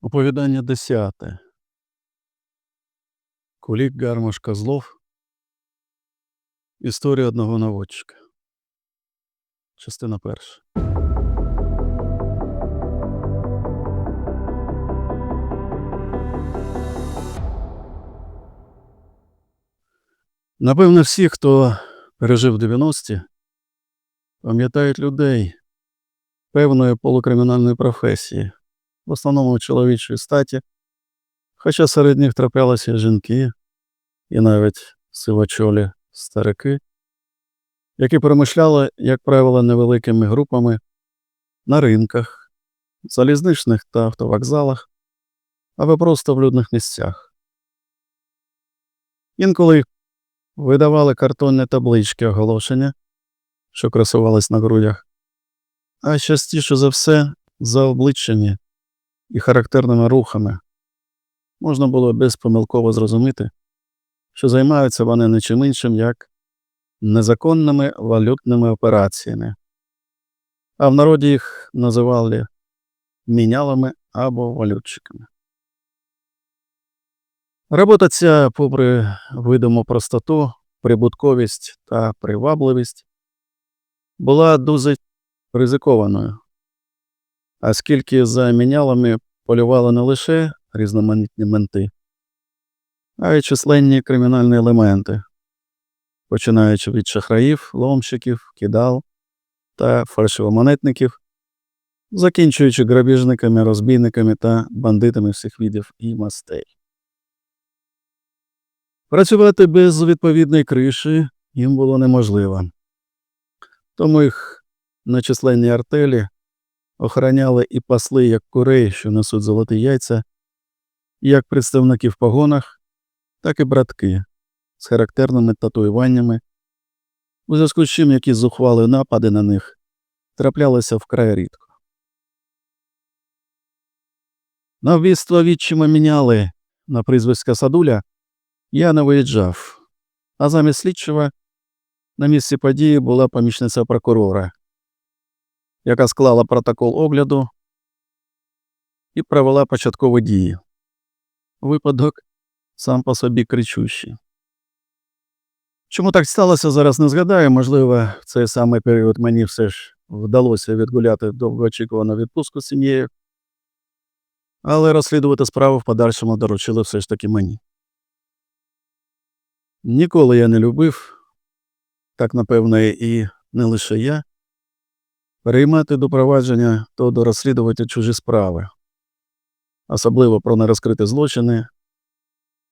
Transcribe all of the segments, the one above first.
Оповідання десяте. Кулік Гармаш Козлов. Історія одного наводчика. Частина перша. Напевно, всі, хто пережив 90-ті, пам'ятають людей певної полукримінальної професії, в основному чоловічої статі, хоча серед них траплялися і жінки і навіть сивочолі старики, які перемишляли, як правило, невеликими групами на ринках, залізничних та автовокзалах або просто в людних місцях. Інколи видавали картонні таблички оголошення, що красувались на грудях, а частіше за все за обличчями і характерними рухами. Можна було безпомилково зрозуміти, що займаються вони не чим іншим, як незаконними валютними операціями, а в народі їх називали мінялами або валютчиками. Робота ця, попри видиму простоту, прибутковість та привабливість, була досить ризикованою, оскільки за мінялами полювали не лише різноманітні менти, а й численні кримінальні елементи, починаючи від шахраїв, ломщиків, кидал та фальшивомонетників, закінчуючи грабіжниками, розбійниками та бандитами всіх видів і мастей. Працювати без відповідної криші їм було неможливо. Тому їх на численні артелі охороняли і пасли як курей, що несуть золоті яйця, як представники в погонах, так і братки з характерними татуюваннями, у зв'язку з чим якісь зухвали напади на них траплялися вкрай рідко. На вбивство відчима міняли на прізвиська Садуля я не виїжджав, а замість слідчого на місці події була помічниця прокурора, яка склала протокол огляду і провела початкові дії. Випадок сам по собі кричущий. Чому так сталося, зараз не згадаю. Можливо, в цей самий період мені все ж вдалося відгуляти довгоочікувану відпустку з сім'єю, але розслідувати справу в подальшому доручили все ж таки мені. Ніколи я не любив, так напевно, і не лише я, переймати до провадження то до розслідувати чужі справи, особливо про нерозкриті злочини.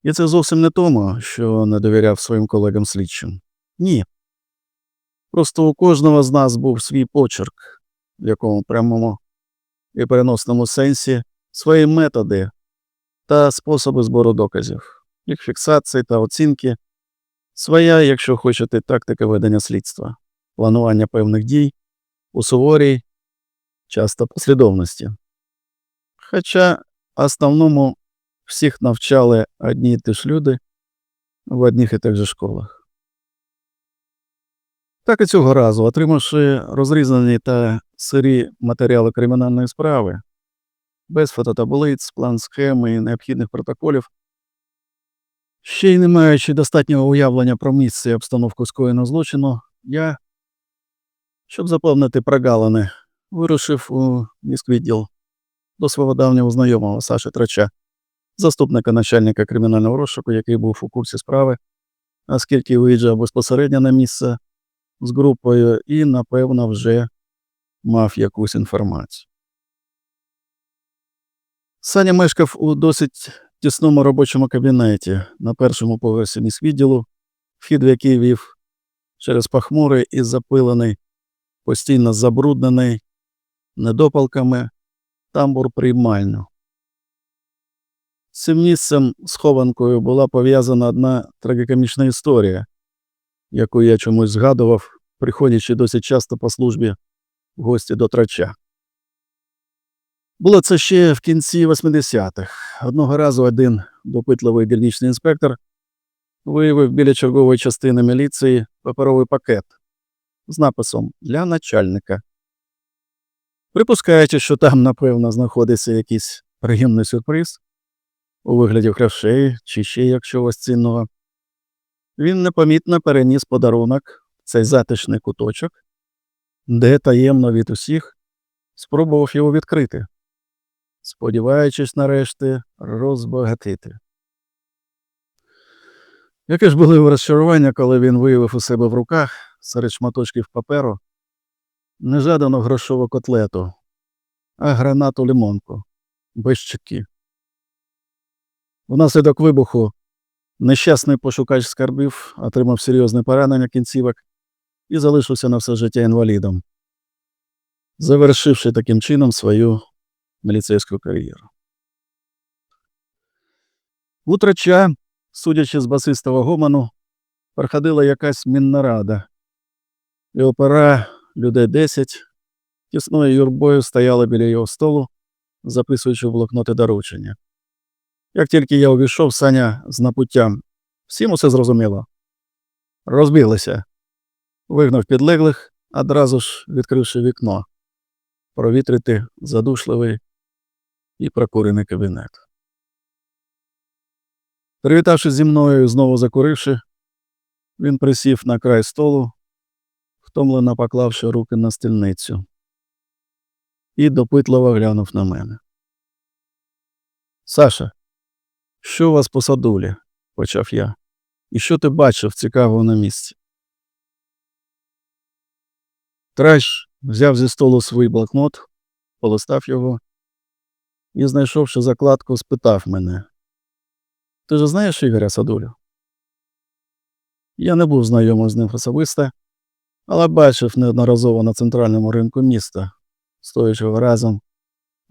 І це зовсім не тому, що не довіряв своїм колегам слідчим. Ні. Просто у кожного з нас був свій почерк, в якому прямому і переносному сенсі свої методи та способи збору доказів, їх фіксації та оцінки. Своя, якщо хочете, тактика ведення слідства, планування певних дій у суворій, часто послідовності. Хоча основному всіх навчали одні й ті ж люди в одних і тих же школах. Так і цього разу, отримавши розрізані та сирі матеріали кримінальної справи, без фототаблиць, план схеми і необхідних протоколів, Ще й не маючи достатнього уявлення про місце і обстановку скоєного злочину, я, щоб заповнити прогалини, вирушив у міськвідділ до свого давнього знайомого Саші Трача, заступника начальника кримінального розшуку, який був у курсі справи, оскільки виїжджав безпосередньо на місце з групою і, напевно, вже мав якусь інформацію. Саня мешкав у досить тісному робочому кабінеті на першому поверсі міськвідділу, вхід в який вів через пахмурий і запилений, постійно забруднений недопалками тамбур приймальню. З цим місцем схованкою була пов'язана одна трагікомічна історія, яку я чомусь згадував, приходячи досить часто по службі в гості до трача. Було це ще в кінці 80-х. Одного разу один допитливий дільничний інспектор виявив біля чергової частини міліції паперовий пакет з написом для начальника. Припускаючи, що там, напевно, знаходиться якийсь приємний сюрприз у вигляді грошей чи ще як цінного. Він непомітно переніс подарунок в цей затишний куточок, де таємно від усіх спробував його відкрити, сподіваючись нарешті розбагатити. Яке ж були розчарування, коли він виявив у себе в руках серед шматочків паперу нежадану грошову котлету, а гранату лимонку без чеки. Внаслідок вибуху нещасний пошукач скарбів отримав серйозне поранення кінцівок і залишився на все життя інвалідом, завершивши таким чином свою міліцейську кар'єру. Утрача, судячи з басистого гомону, проходила якась мінна рада, і опера людей десять тісною юрбою стояла біля його столу, записуючи в блокноти доручення. Як тільки я увійшов, Саня з напуттям. Всім усе зрозуміло. Розбіглися. Вигнав підлеглих, одразу ж відкривши вікно, провітрити задушливий і прокурений кабінет. Привітавшись зі мною і знову закуривши, він присів на край столу, втомлено поклавши руки на стільницю, і допитливо глянув на мене. Саша, що у вас по садулі? почав я. І що ти бачив цікавого на місці? Тращ взяв зі столу свій блокнот, полистав його і, знайшовши закладку, спитав мене. Ти ж знаєш Ігоря Садулю? Я не був знайомий з ним особисто, але бачив неодноразово на центральному ринку міста, стоячи разом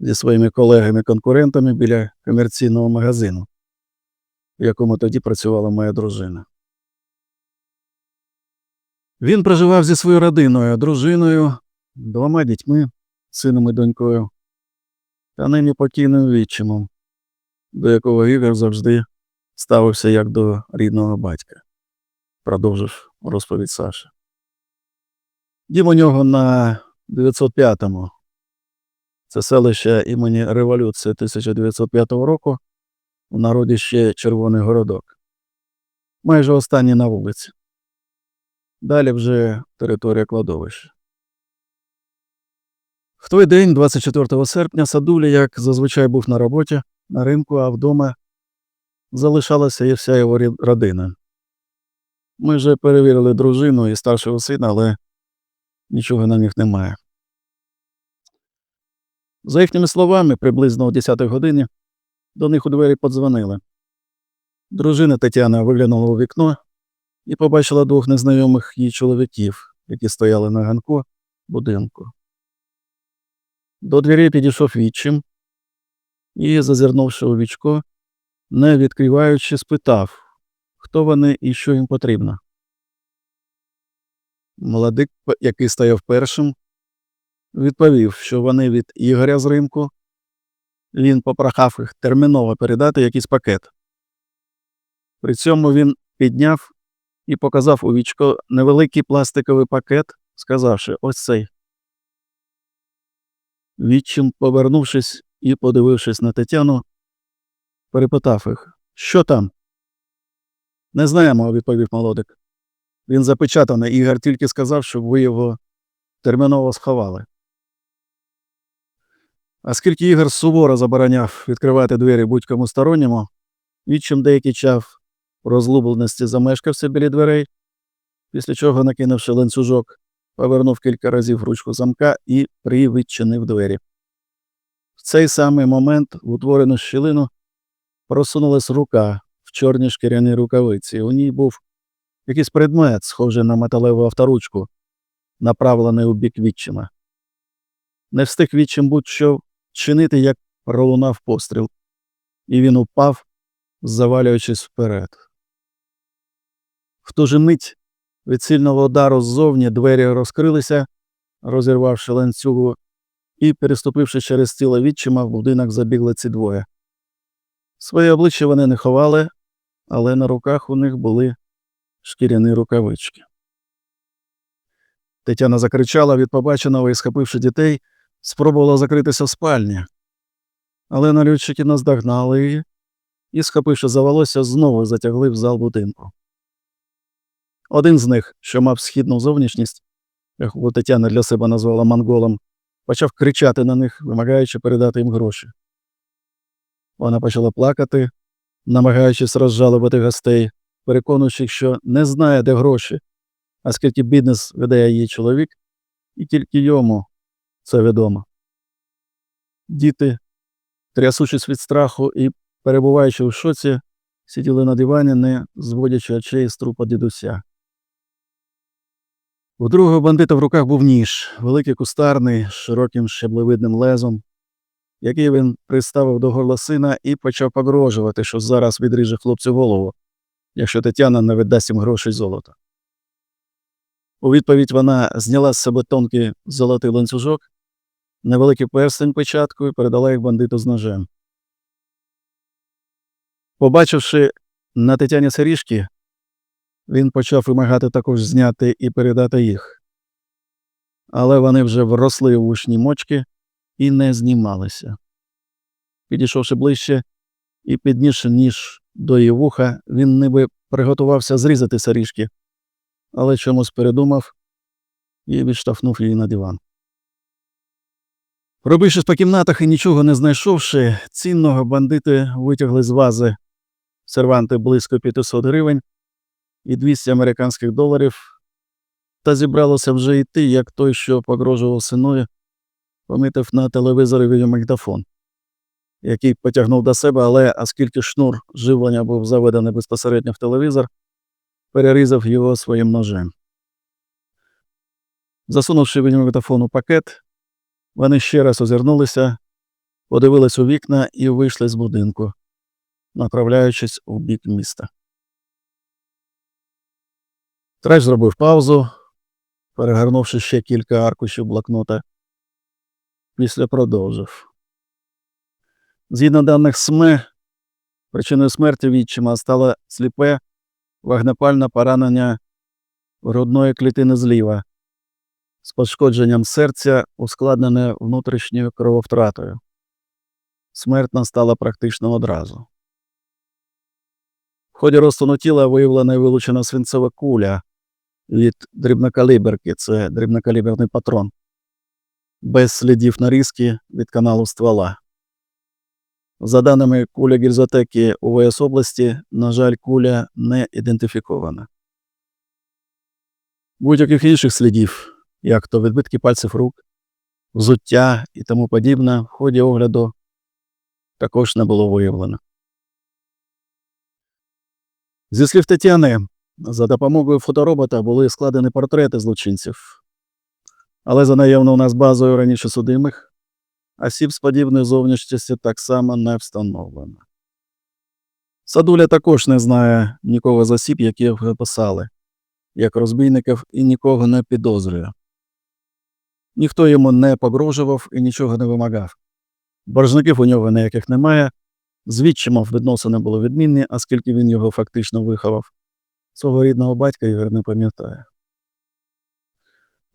зі своїми колегами-конкурентами біля комерційного магазину, в якому тоді працювала моя дружина. Він проживав зі своєю родиною, дружиною, двома дітьми, сином і донькою, та нині покійним відчимом, до якого Ігор завжди ставився як до рідного батька, продовжив розповідь Саша. Дім у нього на 905-му. Це селище імені Революції 1905 року, у народі ще Червоний городок. Майже останній на вулиці. Далі вже територія кладовища. В той день, 24 серпня, Садуля, як зазвичай був на роботі, на ринку, а вдома залишалася і вся його родина. Ми вже перевірили дружину і старшого сина, але нічого на них немає. За їхніми словами, приблизно о 10 годині до них у двері подзвонили. Дружина Тетяна виглянула у вікно і побачила двох незнайомих їй чоловіків, які стояли на ганку будинку. До двері підійшов відчим і, зазирнувши у вічко, не відкриваючи, спитав, хто вони і що їм потрібно. Молодик, який стояв першим, відповів, що вони від Ігоря з ринку. Він попрохав їх терміново передати якийсь пакет. При цьому він підняв і показав у вічко невеликий пластиковий пакет, сказавши ось цей. Відчим, повернувшись і подивившись на Тетяну, перепитав їх, що там? Не знаємо, відповів молодик. Він запечатаний, Ігор тільки сказав, щоб ви його терміново сховали. Оскільки Ігор суворо забороняв відкривати двері будь-кому сторонньому, відчим деякий час в розлубленості замешкався біля дверей, після чого, накинувши ланцюжок, повернув кілька разів ручку замка і привідчинив двері. В цей самий момент в утворену щілину просунулась рука в чорній шкіряній рукавиці. У ній був якийсь предмет, схожий на металеву авторучку, направлений у бік відчима. Не встиг відчим будь-що чинити, як пролунав постріл, і він упав, завалюючись вперед. В ту же мить від сильного удару ззовні двері розкрилися, розірвавши ланцюгу, і, переступивши через тіло відчима, в будинок забігли ці двоє. Своє обличчя вони не ховали, але на руках у них були шкіряні рукавички. Тетяна закричала від побаченого і, схопивши дітей, спробувала закритися в спальні. Але налютчики наздогнали її і, схопивши за волосся, знову затягли в зал будинку. Один з них, що мав східну зовнішність, яку Тетяна для себе назвала монголом, почав кричати на них, вимагаючи передати їм гроші. Вона почала плакати, намагаючись розжалувати гостей, переконуючи, що не знає, де гроші, оскільки бізнес веде її чоловік, і тільки йому це відомо. Діти, трясучись від страху і перебуваючи в шоці, сиділи на дивані, не зводячи очей з трупа дідуся. У другого бандита в руках був ніж, великий кустарний, з широким щеблевидним лезом, який він приставив до горла сина і почав погрожувати, що зараз відріже хлопцю голову, якщо Тетяна не віддасть їм грошей золота. У відповідь вона зняла з себе тонкий золотий ланцюжок, невеликий перстень печаткою і передала їх бандиту з ножем. Побачивши на Тетяні сиріжки, він почав вимагати також зняти і передати їх. Але вони вже вросли в ушні мочки і не знімалися. Підійшовши ближче і піднісши ніж до її вуха, він ніби приготувався зрізати сиріжки, але чомусь передумав і відштовхнув її на диван. Пробившись по кімнатах і нічого не знайшовши, цінного бандити витягли з вази. Серванти близько 500 гривень і 200 американських доларів, та зібралося вже йти, як той, що погрожував синою, помітив на телевізорі відеомагнітофон, який потягнув до себе, але оскільки шнур живлення був заведений безпосередньо в телевізор, перерізав його своїм ножем. Засунувши відеомагнітофон у пакет, вони ще раз озирнулися, подивились у вікна і вийшли з будинку, направляючись у бік міста. Треш зробив паузу, перегорнувши ще кілька аркушів блокнота. Після продовжив. Згідно даних СМЕ, причиною смерті відчима стало сліпе вогнепальне поранення грудної клітини зліва з пошкодженням серця, ускладнене внутрішньою крововтратою. Смерть настала практично одразу. В ході розтину тіла виявлена і вилучена свинцева куля від дрібнокаліберки, це дрібнокаліберний патрон, без слідів нарізки від каналу ствола. За даними куля гільзотеки УВС області, на жаль, куля не ідентифікована. Будь-яких інших слідів, як то відбитки пальців рук, взуття і тому подібне, в ході огляду також не було виявлено. Зі слів Тетяни, за допомогою фоторобота були складені портрети злочинців, але за наявно у нас базою раніше судимих, осіб з подібною зовнішністю так само не встановлено. Садуля також не знає нікого з осіб, які його писали, як розбійників, і нікого не підозрює. Ніхто йому не погрожував і нічого не вимагав. Боржників у нього ніяких немає, з відносини були відмінні, оскільки він його фактично виховав. Свого рідного батька Ігор не пам'ятає.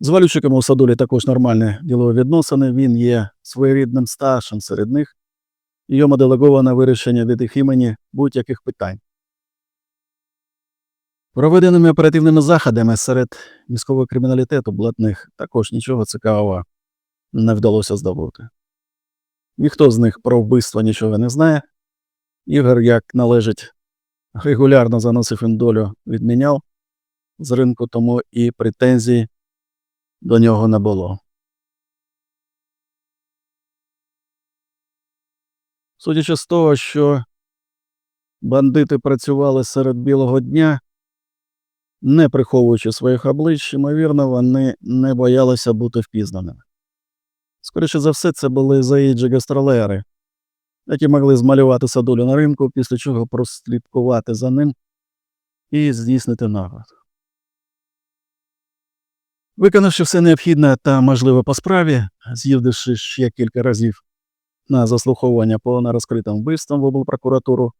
З валючиками у Садулі також нормальні ділові відносини. Він є своєрідним старшим серед них, і йому делеговано вирішення від їх імені будь-яких питань. Проведеними оперативними заходами серед міського криміналітету блатних також нічого цікавого не вдалося здобути. Ніхто з них про вбивство нічого не знає. Ігор, як належить, регулярно заносив їм долю, відміняв з ринку, тому і претензій до нього не було. Судячи з того, що бандити працювали серед білого дня, не приховуючи своїх облич, ймовірно, вони не боялися бути впізнаними. Скоріше за все, це були заїджі гастролери, які могли змалювати садулю на ринку, після чого прослідкувати за ним і здійснити напад. Виконавши все необхідне та можливе по справі, з'їздивши ще кілька разів на заслуховування по нерозкритим вбивствам в облпрокуратуру,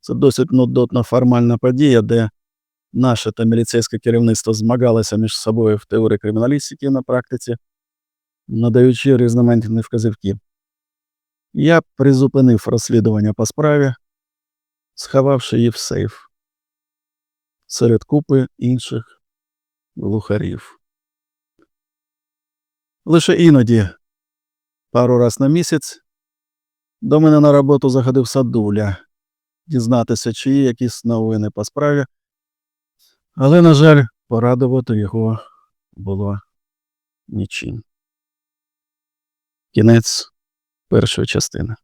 це досить нудотна формальна подія, де наше та міліцейське керівництво змагалися між собою в теорії криміналістики на практиці, надаючи різноманітні вказівки. Я призупинив розслідування по справі, сховавши її в сейф серед купи інших глухарів. Лише іноді, пару раз на місяць, до мене на роботу заходив садуля дізнатися, чи є якісь новини по справі, але, на жаль, порадувати його було нічим. Кінець першої частини.